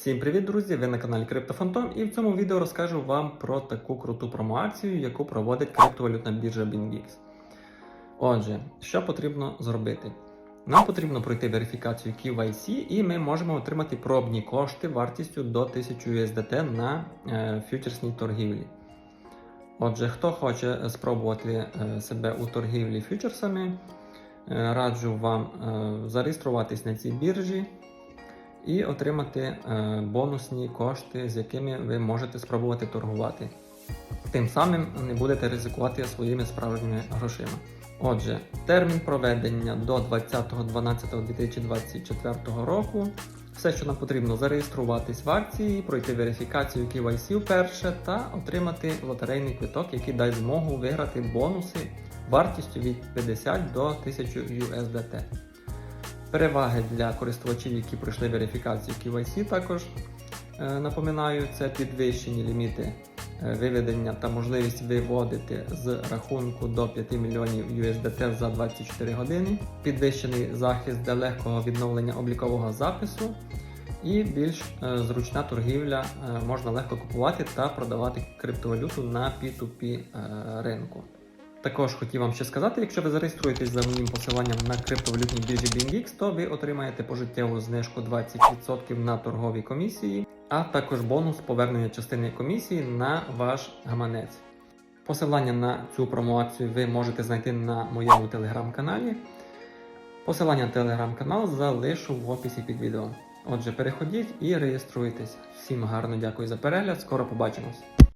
Всім привіт, друзі! Ви на каналі CryptoFantom і в цьому відео розкажу вам про таку круту промоакцію, яку проводить криптовалютна біржа BingX. Отже, що потрібно зробити? Нам потрібно пройти верифікацію KYC, і ми можемо отримати пробні кошти вартістю до 1000 USDT на е, фьючерсній торгівлі. Отже, хто хоче спробувати е, себе у торгівлі фьючерсами, е, раджу вам е, зареєструватись на цій біржі і отримати е, бонусні кошти, з якими ви можете спробувати торгувати. Тим самим не будете ризикувати своїми справжніми грошима. Отже, термін проведення до 20.12.2024 року. Все, що нам потрібно, зареєструватись в акції, пройти верифікацію KYC вперше та отримати лотерейний квиток, який дасть змогу виграти бонуси вартістю від 50 до 1000 USDT. Переваги для користувачів, які пройшли верифікацію KYC, також е, напоминаю, це підвищені ліміти е, виведення та можливість виводити з рахунку до 5 мільйонів USDT за 24 години, підвищений захист для легкого відновлення облікового запису і більш е, зручна торгівля, можна легко купувати та продавати криптовалюту на P2P е, ринку. Також хотів вам ще сказати, якщо ви зареєструєтесь за моїм посиланням на криптовалютній біржі BingX, то ви отримаєте пожиттєву знижку 20% на торгові комісії, а також бонус повернення частини комісії на ваш гаманець. Посилання на цю промоакцію ви можете знайти на моєму телеграм-каналі. Посилання на телеграм-канал залишу в описі під відео. Отже, переходіть і реєструйтесь. Всім гарно дякую за перегляд, скоро побачимось.